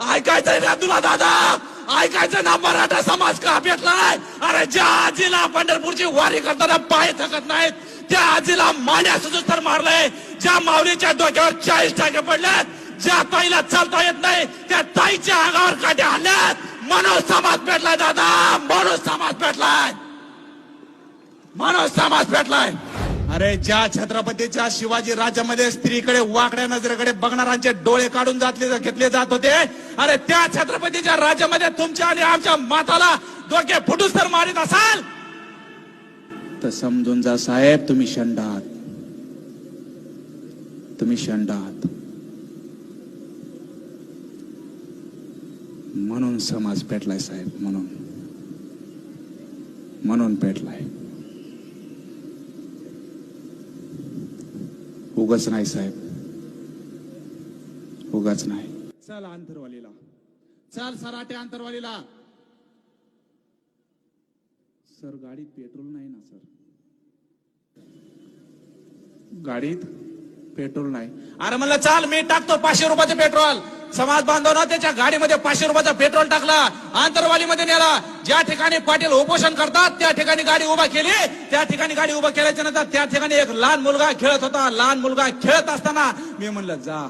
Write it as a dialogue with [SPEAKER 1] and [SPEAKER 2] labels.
[SPEAKER 1] ऐकायचंय ना तुला दादा! ऐकायचं ना मराठा समाज का भेटलाय? अरे ज्या आजीला पंढरपूरची वारी करताना पाय थकत नाहीत त्या आजीला माड्या सुद्धा तर मारलंय ज्या माऊलीच्या डोक्यावर चाळीस टाके पडल्यात ज्या ताईला चालता येत नाही त्या ताईच्या अंगावर काटे आणल्यात मनोज समाज भेटलाय दादा मनोज समाज भेटलाय. मनोज समाज भेटलाय. अरे ज्या छत्रपतीच्या शिवाजी राज्यामध्ये स्त्रीकडे वाकड्या नजरेकडे बघणाऱ्यांचे डोळे काढून जातले घेतले जात होते अरे त्या छत्रपतीच्या राज्यामध्ये तुमच्या आणि आमच्या माताला डोके फुटूस तर मारित असाल? तर समजून जा साहेब तुम्ही शंड आहात तुम्ही शंड आहात म्हणून समाज पेटलाय साहेब म्हणून. म्हणून पेटलाय. उगाच नाही साहेब. उगाच नाही. चल आंतरवालीला. चल सराटे अंतरवालीला सर गाडीत पेट्रोल नाही ना सर? गाडीत पेट्रोल नाही. अरे म्हणलं चाल मी टाकतो पाचशे रुपयाचं पेट्रोल. समाज बांधवनं त्याच्या गाडीमध्ये पाचशे रुपयाचा पेट्रोल टाकला आंतरवालीमध्ये नेला. ज्या ठिकाणी पाटील उपोषण करतात त्या ठिकाणी गाडी उभा केली. त्या ठिकाणी गाडी उभा केल्याच्यानंतर त्या ठिकाणी एक लहान मुलगा खेळत होता. लहान मुलगा खेळत असताना मी म्हणलं जा.